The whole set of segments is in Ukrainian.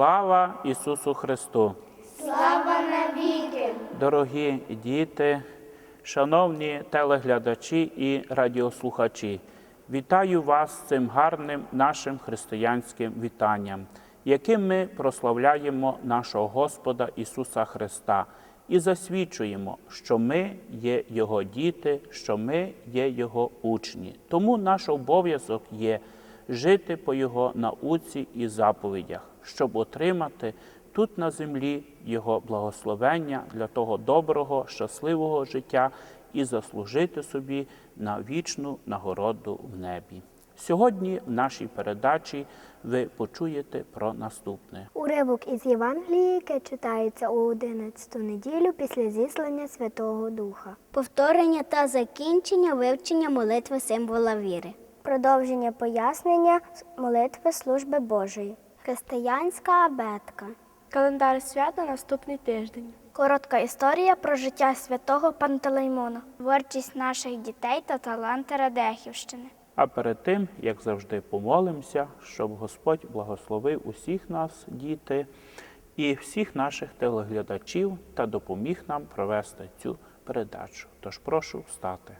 Слава Ісусу Христу! Слава навіки! Дорогі діти, шановні телеглядачі і радіослухачі, вітаю вас з цим гарним нашим християнським вітанням, яким ми прославляємо нашого Господа Ісуса Христа і засвідчуємо, що ми є Його діти, що ми є Його учні. Тому наш обов'язок є жити по Його науці і заповідях, щоб отримати тут на землі Його благословення для того доброго, щасливого життя і заслужити собі на вічну нагороду в небі. Сьогодні в нашій передачі ви почуєте про наступне. Уривок із Євангелії, яке читається у 11 неділю після зіслання Святого Духа. Повторення та закінчення вивчення молитви символа віри. Продовження пояснення молитви служби Божої. Християнська абетка. Календар свят на наступний тиждень. Коротка історія про життя святого Пантелеймона. Творчість наших дітей та таланти Радехівщини. А перед тим, як завжди, помолимося, щоб Господь благословив усіх нас, діти, і всіх наших телеглядачів та допоміг нам провести цю передачу. Тож прошу встати.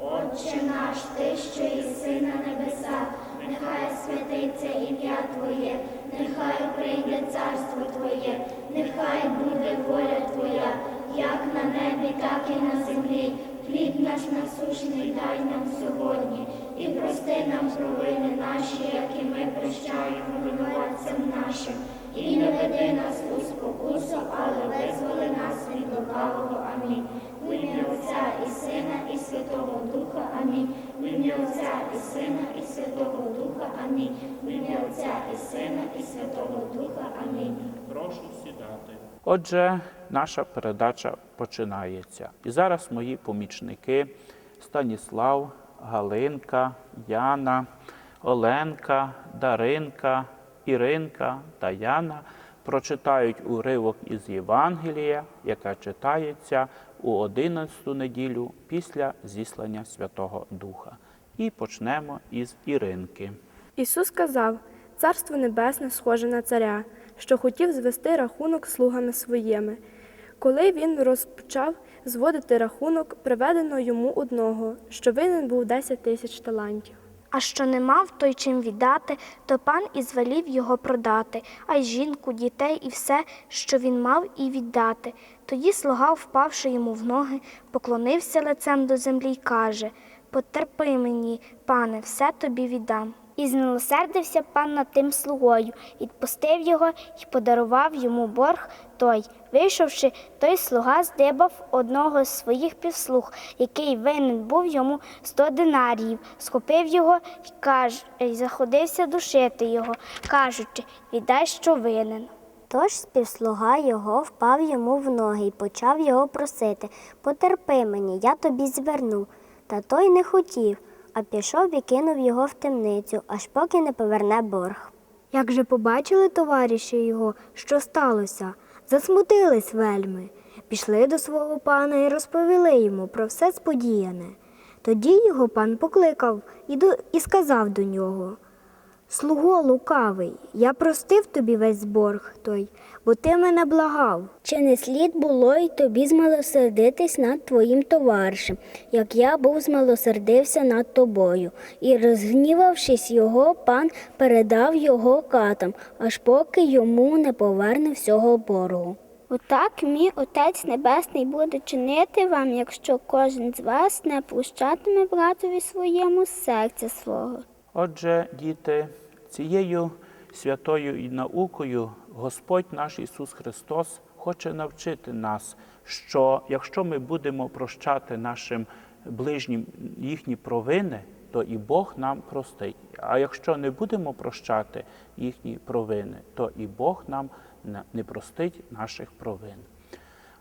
Отче наш, ти, що єси на небесах, нехай святиться ім'я Твоє, нехай прийде царство Твоє, нехай буде воля Твоя, як на небі, так і на землі. Хліб наш насущний дай нам сьогодні, і прости нам провини наші, як і ми прощаємо винуватцям нашим. І не веди нас у спокусу, але визволи нас від лукавого. Амінь. В ім'я Отця і Сина, і Святого Духа. Амінь. В ім'я Отця і Сина, і Святого Духа. Амінь. В ім'я Отця і Сина, і Святого Духа. Амінь. Прошу сідати. Отже, наша передача починається. І зараз мої помічники Станіслав, Галинка, Яна, Оленка, Даринка, Іринка та Яна прочитають уривок із Євангелія, яка читається у 11 неділю після зіслання Святого Духа. І почнемо із Іринки. Ісус сказав: Царство Небесне схоже на царя, що хотів звести рахунок слугами своїми. Коли він розпочав зводити рахунок, приведено йому одного, що винен був 10 тисяч талантів. А що не мав той чим віддати, то пан і звелів його продати, а й жінку, дітей і все, що він мав, і віддати. Тоді слуга, впавши йому в ноги, поклонився лицем до землі й каже Потерпи мені, пане, все тобі віддам. І змилосердився пан над тим слугою, відпустив його і подарував йому борг той. Вийшовши, той слуга здибав одного з своїх півслуг, який винен був йому сто динаріїв, схопив його і каже, і заходився душити його, кажучи, віддай, що винен. Тож співслуга його впав йому в ноги і почав його просити Потерпи мені, я тобі зверну. Та той не хотів, а пішов і кинув його в темницю, аж поки не поверне борг. Як же побачили товариші його, що сталося, засмутились вельми, пішли до свого пана і розповіли йому про все сподіяне. Тоді його пан покликав і, до... і сказав до нього Слуго лукавий, я простив тобі весь борг той, бо ти мене благав. Чи не слід було й тобі змилосердитись над твоїм товаришем, як я був змилосердився над тобою, і, розгнівавшись його, пан передав його катам, аж поки йому не поверне всього боргу. Отак мій Отець Небесний буде чинити вам, якщо кожен з вас не пущатиме братові своєму серця свого. Отже, діти, цією святою і наукою Господь наш Ісус Христос хоче навчити нас, що якщо ми будемо прощати нашим ближнім їхні провини, то і Бог нам простить. А якщо не будемо прощати їхні провини, то і Бог нам не- простить наших провин.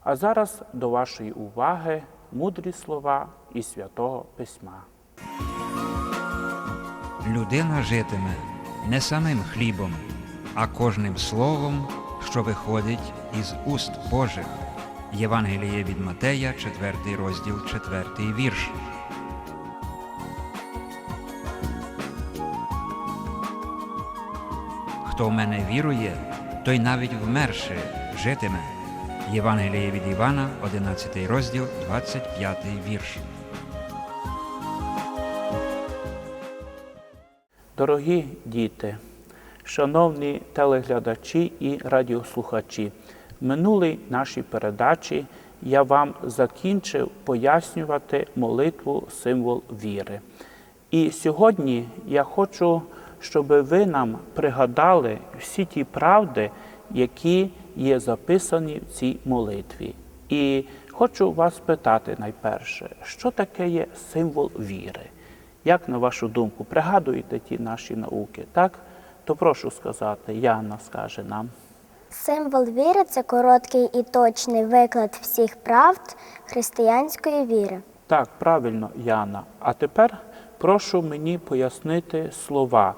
А зараз до вашої уваги мудрі слова із святого письма. Людина житиме не самим хлібом, а кожним словом, що виходить із уст Божих. Євангеліє від Матея, 4 розділ, 4 вірш. Хто в мене вірує, той навіть вмерши житиме. Євангеліє від Івана, 11 розділ, 25 вірш. Дорогі діти, шановні телеглядачі і радіослухачі, в минулій нашій передачі я вам закінчив пояснювати молитву символ віри. І сьогодні я хочу, щоб ви нам пригадали всі ті правди, які є записані в цій молитві. І хочу вас питати найперше, що таке є символ віри? Як на вашу думку, пригадуєте ті наші науки, так? То прошу сказати, Яна скаже нам. Символ віри це короткий і точний виклад всіх правд християнської віри. Так, правильно, Яна. А тепер прошу мені пояснити слова.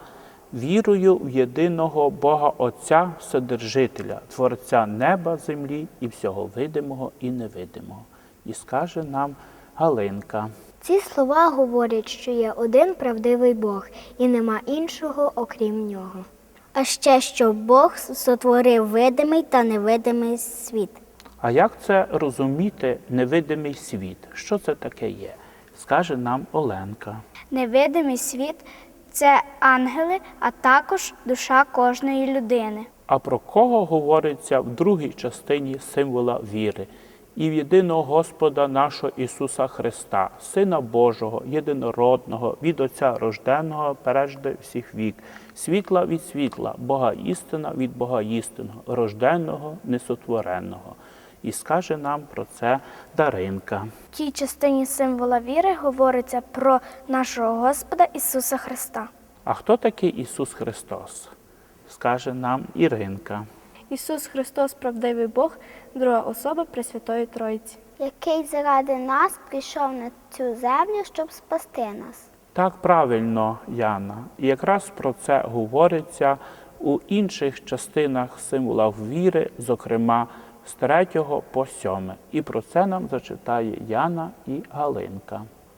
Вірую в єдиного Бога Отця Вседержителя, Творця неба, землі і всього видимого і невидимого. І скаже нам Галинка. Ці слова говорять, що є один правдивий Бог і нема іншого, окрім нього. А ще що Бог сотворив видимий та невидимий світ. А як це розуміти невидимий світ? Що це таке є? Скаже нам Оленка. Невидимий світ це ангели, а також душа кожної людини. А про кого говориться в другій частині символа віри? І в єдиного Господа нашого Ісуса Христа, Сина Божого, єдинородного, від Отця рожденого, пережде всіх вік, світла від світла, Бога істина від Бога істинного, рожденого, несотвореного. І скаже нам про це Даринка. В тій частині символа віри говориться про нашого Господа Ісуса Христа. А хто такий Ісус Христос? Скаже нам Іринка. Ісус Христос, правдивий Бог, друга особа Пресвятої Тройці. Який заради нас прийшов на цю землю, щоб спасти нас. Так правильно, Яна. І якраз про це говориться у інших частинах символа віри, зокрема з 3 по 7. І про це нам зачитає Яна і Галинка.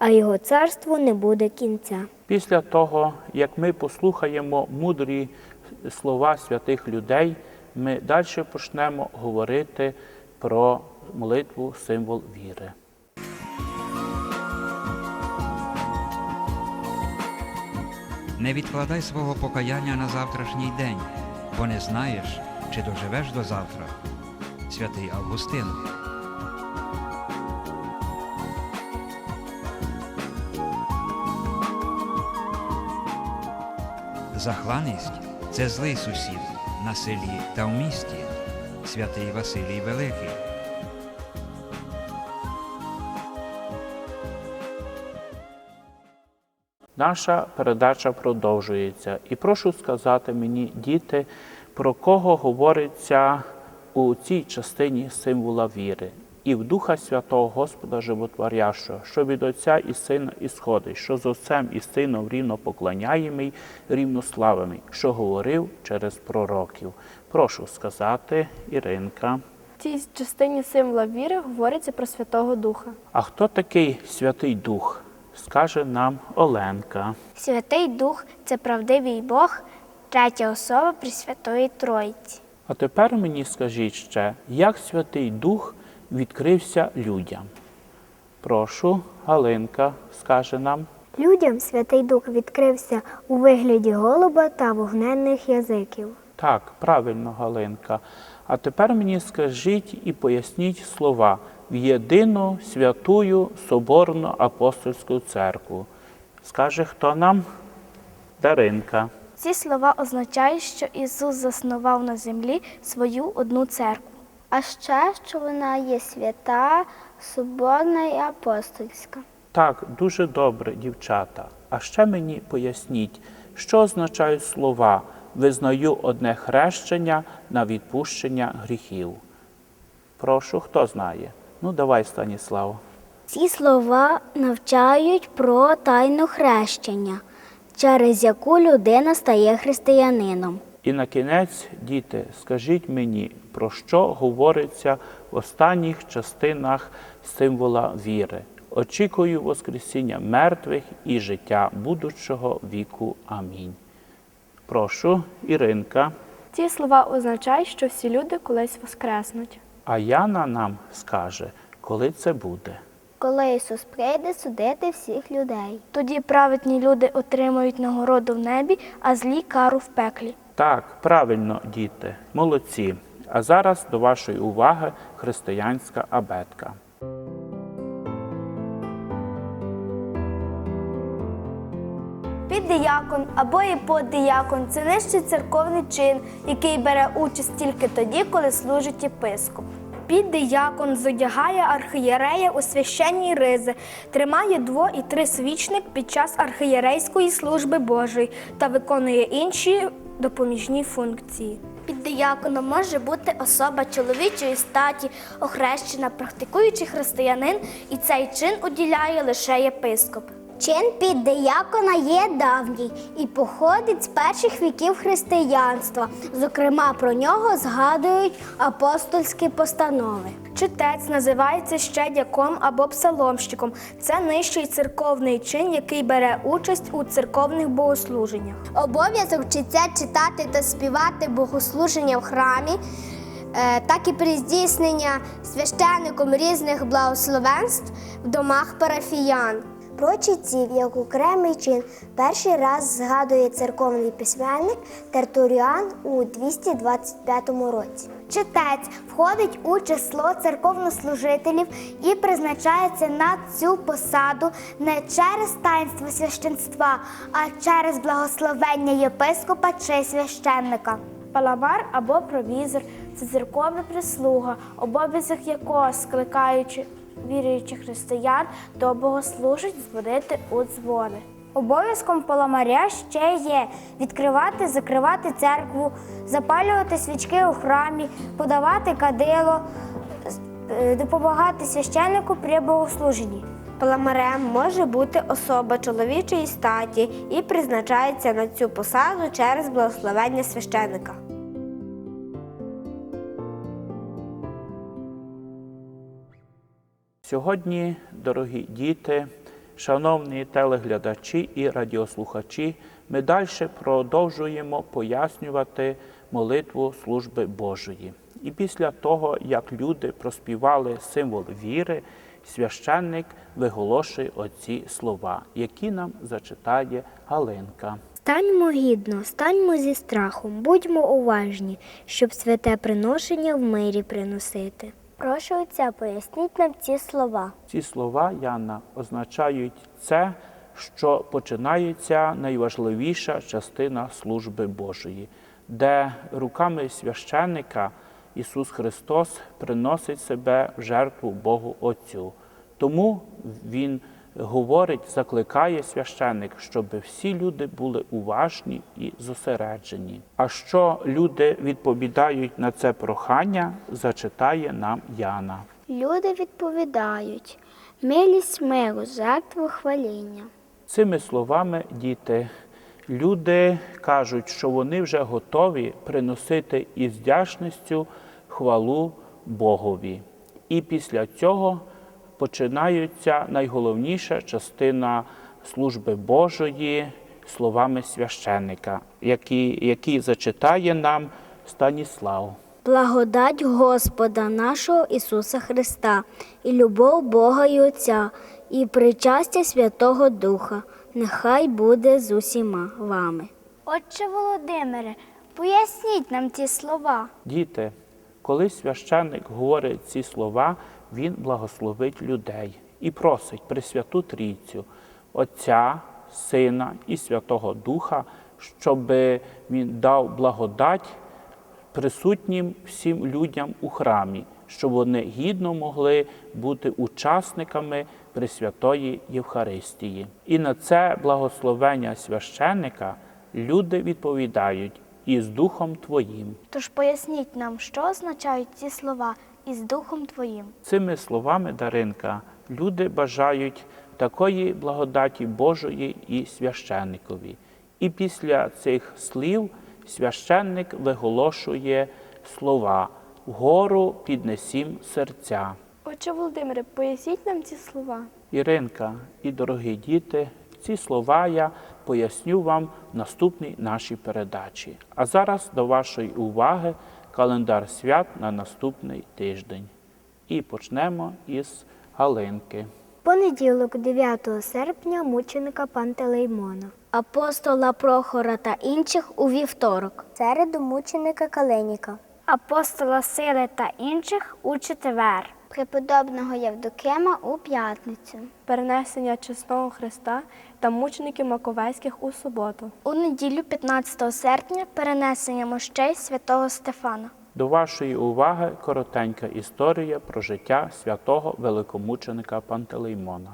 а його царству не буде кінця. Після того, як ми послухаємо мудрі слова святих людей, ми далі почнемо говорити про молитву символ віри. Не відкладай свого покаяння на завтрашній день, бо не знаєш, чи доживеш до завтра. Святий Августин. Захланість це злий сусід на селі та в місті. Святий Василій Великий. Наша передача продовжується. І прошу сказати мені, діти, про кого говориться у цій частині символа віри. І в Духа Святого Господа Животворящого, що від Отця і Сина ісходить, що з Отцем і Сином рівно поклоняємий, рівно славимий, що говорив через пророків. Прошу сказати, Іринка. В цій частині символа віри говориться про Святого Духа. А хто такий Святий Дух? Скаже нам Оленка. Святий Дух це правдивий Бог, третя особа Пресвятої Тройці. А тепер мені скажіть ще, як Святий Дух відкрився людям? Прошу, Галинка скаже нам. Людям Святий Дух відкрився у вигляді голуба та вогненних язиків. Так, правильно, Галинка. А тепер мені скажіть і поясніть слова в єдину святую Соборну апостольську церкву. Скаже хто нам? Даринка. Ці слова означають, що Ісус заснував на землі свою одну церкву. А ще, що вона є свята, соборна і апостольська. Так, дуже добре, дівчата. А ще мені поясніть, що означають слова визнаю одне хрещення на відпущення гріхів. Прошу, хто знає? Ну, давай, Станіслав. Ці слова навчають про тайну хрещення, через яку людина стає християнином. І на кінець, діти, скажіть мені, про що говориться в останніх частинах символа віри. Очікую Воскресіння мертвих і життя будучого віку. Амінь. Прошу, Іринка. Ці слова означають, що всі люди колись воскреснуть. А Яна нам скаже, коли це буде. Коли Ісус прийде судити всіх людей. Тоді праведні люди отримають нагороду в небі, а злі кару в пеклі. Так, правильно, діти, молодці. А зараз до вашої уваги християнська абетка. Піддиякон або іподиякон – це нижчий церковний чин, який бере участь тільки тоді, коли служить єпископ. Піддиякон зодягає архієрея у священній ризи, тримає дво і три свічник під час архієрейської служби Божої та виконує інші допоміжні функції. Під дияконом може бути особа чоловічої статі, охрещена, практикуючий християнин, і цей чин уділяє лише єпископ. Чин піддиякона є давній і походить з перших віків християнства. Зокрема, про нього згадують апостольські постанови. Читець називається ще дяком або псаломщиком. Це нижчий церковний чин, який бере участь у церковних богослуженнях. Обов'язок читця читати та співати богослуження в храмі, е, так і при здійснення священником різних благословенств в домах парафіян. Про читців як окремий чин перший раз згадує церковний письменник Тертуріан у 225 році. Читець входить у число церковнослужителів і призначається на цю посаду не через таїнство священства, а через благословення єпископа чи священника. Паламар або провізор це церковна прислуга, обов'язок якого скликаючи віруючих християн до богослужить зводити у дзвони. Обов'язком паламаря ще є відкривати, закривати церкву, запалювати свічки у храмі, подавати кадило, е, допомагати священнику при богослуженні. Паламарем може бути особа чоловічої статі і призначається на цю посаду через благословення священника. Сьогодні, дорогі діти, шановні телеглядачі і радіослухачі, ми далі продовжуємо пояснювати молитву служби Божої. І після того, як люди проспівали символ віри, священник виголошує оці слова, які нам зачитає Галинка. Станьмо гідно, станьмо зі страхом, будьмо уважні, щоб святе приношення в мирі приносити. Прошу отця, поясніть нам ці слова. Ці слова, Яна, означають це, що починається найважливіша частина служби Божої, де руками священника Ісус Христос приносить себе в жертву Богу Отцю. Тому Він говорить, закликає священник, щоб всі люди були уважні і зосереджені. А що люди відповідають на це прохання, зачитає нам Яна. Люди відповідають: милість миру, жертву хваління. Цими словами, діти, люди кажуть, що вони вже готові приносити із вдячністю хвалу Богові. І після цього починається найголовніша частина служби Божої словами священника, які, які зачитає нам Станіслав. Благодать Господа нашого Ісуса Христа, і любов Бога і Отця, і причастя Святого Духа, нехай буде з усіма вами. Отче Володимире, поясніть нам ці слова. Діти, коли священник говорить ці слова, він благословить людей і просить Пресвяту Трійцю, Отця, Сина і Святого Духа, щоб він дав благодать присутнім всім людям у храмі, щоб вони гідно могли бути учасниками Пресвятої Євхаристії. І на це благословення священника люди відповідають із Духом Твоїм. Тож поясніть нам, що означають ці слова із Духом Твоїм. Цими словами, Даринка, люди бажають такої благодаті Божої і священникові. І після цих слів священник виголошує слова вгору піднесім серця. Отче Володимире, поясніть нам ці слова. Іринка і дорогі діти, ці слова я поясню вам в наступній нашій передачі. А зараз до вашої уваги календар свят на наступний тиждень. І почнемо із Галинки. Понеділок, 9 серпня, мученика Пантелеймона. Апостола Прохора та інших у вівторок. Середу мученика Калиніка, Апостола Сили та інших у четвер. Преподобного Євдокима у п'ятницю. Перенесення чесного Христа та мучеників Маковецьких у суботу. У неділю 15 серпня перенесення мощей святого Стефана. До вашої уваги коротенька історія про життя святого великомученика Пантелеймона.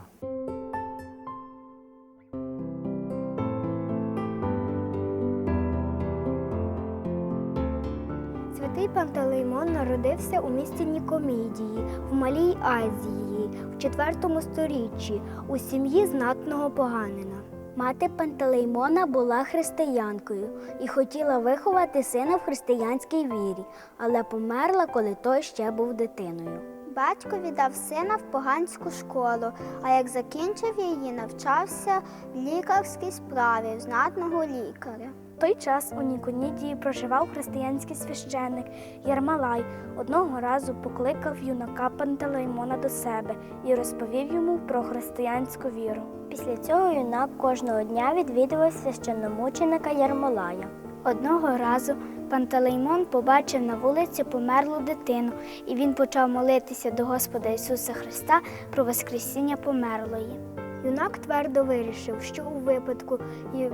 Святий Пантелеймон народився у місті Нікомідії в Малій Азії в IV сторіччі у сім'ї знатного поганина. Мати Пантелеймона була християнкою і хотіла виховати сина в християнській вірі, але померла, коли той ще був дитиною. Батько віддав сина в поганську школу, а як закінчив її, навчався в лікарській справі знатного лікаря. В той час у Ніконідії проживав християнський священник Ярмалай. Одного разу покликав юнака Пантелеймона до себе і розповів йому про християнську віру. Після цього юнак кожного дня відвідував священномученика Ярмолая. Одного разу Пантелеймон побачив на вулиці померлу дитину, і він почав молитися до Господа Ісуса Христа про Воскресіння померлої. Юнак твердо вирішив, що у випадку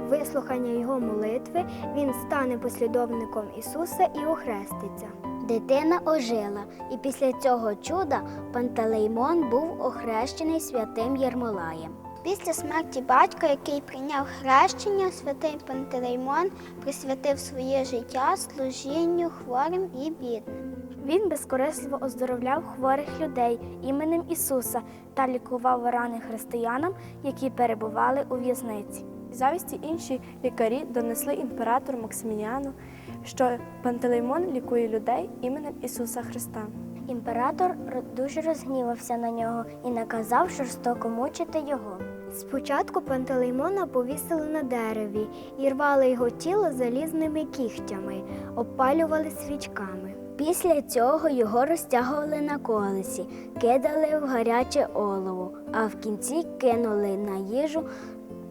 вислухання його молитви він стане послідовником Ісуса і охреститься. Дитина ожила, і після цього чуда Пантелеймон був охрещений святим Єрмолаєм. Після смерті батька, який прийняв хрещення, святий Пантелеймон присвятив своє життя служінню хворим і бідним. Він безкорисливо оздоровляв хворих людей іменем Ісуса та лікував рани християнам, які перебували у в'язниці. Завісті інші лікарі донесли імператору Максимініану, що Пантелеймон лікує людей іменем Ісуса Христа. Імператор дуже розгнівався на нього і наказав жорстоко мучити його. Спочатку Пантелеймона повісили на дереві і рвали його тіло залізними кігтями, обпалювали свічками. Після цього його розтягували на колесі, кидали в гаряче олово, а в кінці кинули на їжу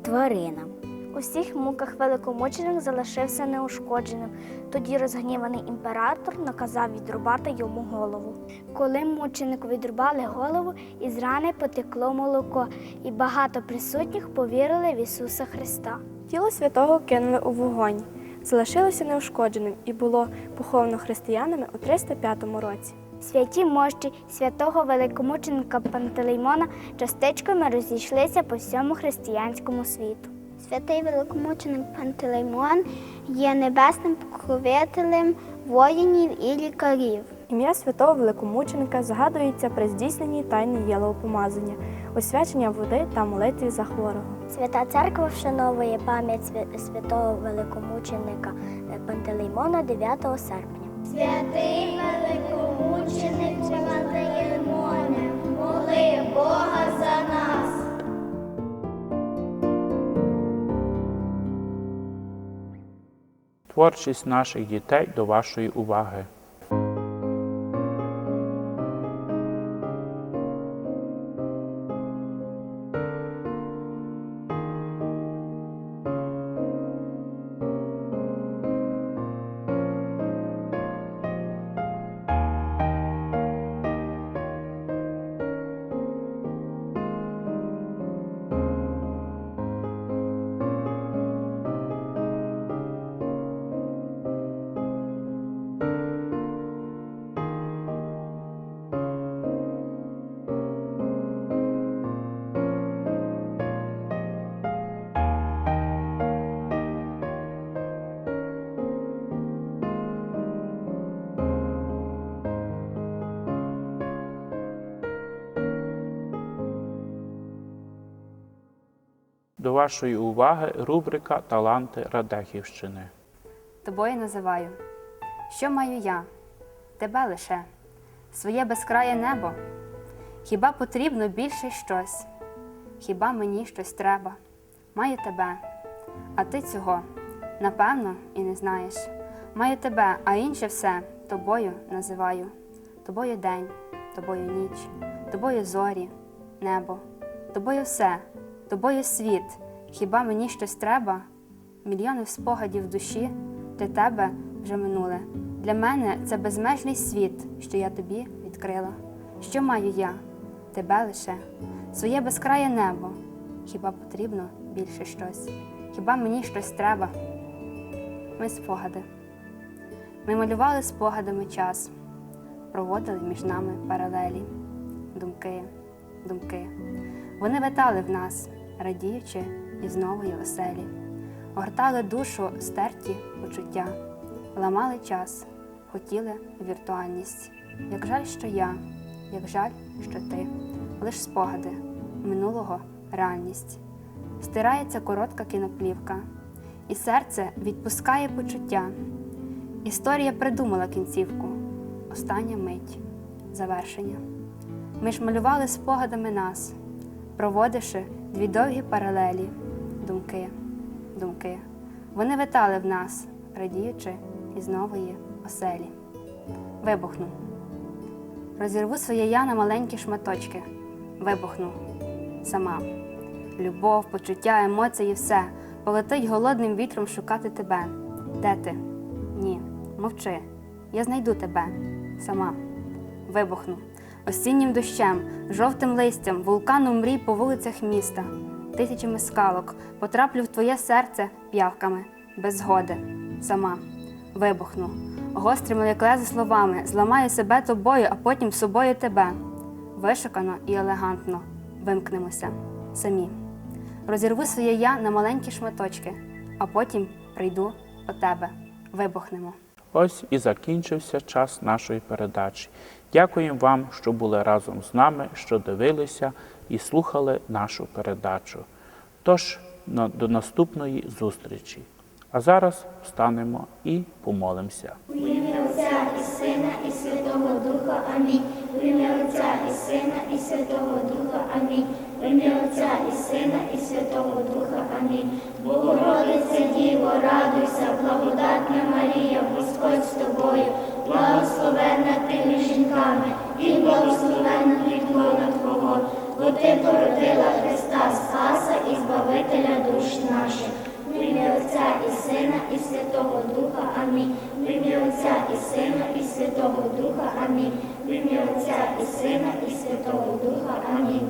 тваринам. У всіх муках великомученик залишився неушкодженим. Тоді розгніваний імператор наказав відрубати йому голову. Коли мученику відрубали голову, із рани потекло молоко, і багато присутніх повірили в Ісуса Христа. Тіло святого кинули у вогонь, залишилося неушкодженим і було поховано християнами у 305 році. Святі мощі святого великомученика Пантелеймона частичками розійшлися по всьому християнському світу. Святий великомученик Пантелеймон є небесним покровителем воїнів і лікарів. Ім'я святого великомученика згадується при здійсненні тайни єловопомазання, освячення води та молитві за хворого. Свята церква вшановує пам'ять святого великомученика е, Пантелеймона 9 серпня. Святий великомученик Пантелеймоне, моли Бога за нас. Творчість наших дітей до вашої уваги. До вашої уваги рубрика Таланти Радехівщини. тобою називаю. Що маю я? Тебе лише, своє безкрає небо. Хіба потрібно більше щось? Хіба мені щось треба? Маю тебе, а ти цього, напевно, і не знаєш. Маю тебе, а інше все тобою називаю. Тобою день, тобою ніч, тобою зорі, небо, тобою все, тобою світ. Хіба мені щось треба? Мільйони спогадів душі для тебе вже минуле. Для мене це безмежний світ, що я тобі відкрила. Що маю я? Тебе лише, своє безкрає небо. Хіба потрібно більше щось? Хіба мені щось треба? Ми спогади. Ми малювали спогадами час, проводили між нами паралелі, думки, думки. Вони витали в нас, радіючи із нової оселі, огортали душу стерті почуття, ламали час, хотіли віртуальність. Як жаль, що я, як жаль, що ти, лиш спогади минулого реальність. Стирається коротка кіноплівка, і серце відпускає почуття. Історія придумала кінцівку, остання мить, завершення. Ми ж малювали спогадами нас, проводивши дві довгі паралелі, думки, думки. Вони витали в нас, радіючи із нової оселі. Вибухну. Розірву своє я на маленькі шматочки. Вибухну сама. Любов, почуття, емоції, все полетить голодним вітром шукати тебе. Де ти? Ні, мовчи. Я знайду тебе сама. Вибухну осіннім дощем, жовтим листям, вулканом мрій по вулицях міста, тисячами скалок, потраплю в твоє серце п'явками, без згоди, сама. Вибухну, гострими як лези словами, зламаю себе тобою, а потім собою тебе. Вишукано і елегантно вимкнемося самі. Розірву своє я на маленькі шматочки, а потім прийду по тебе. Вибухнемо. Ось і закінчився час нашої передачі. Дякуємо вам, що були разом з нами, що дивилися і слухали нашу передачу. Тож до наступної зустрічі. А зараз встанемо і помолимося. В ім'я Отця і Сина, і Святого Духа. Амінь. В ім'я Отця і Сина, і Святого Духа. Амінь. В ім'я Отця і Сина, і Святого Духа. Амінь. Богородице Діво, радуйся, благодатна Марія, Господь з тобою, благословенна ти між жінками, і благословенна плітлона Твого, бо ти породила Христа Спаса і Збавителя душ наших. В ім'я Отця і Сина, і Святого Духа. Амінь. В Отця і Сина, і Святого Духа. Амінь. В Отця і Сина, і Святого Духа. Амінь.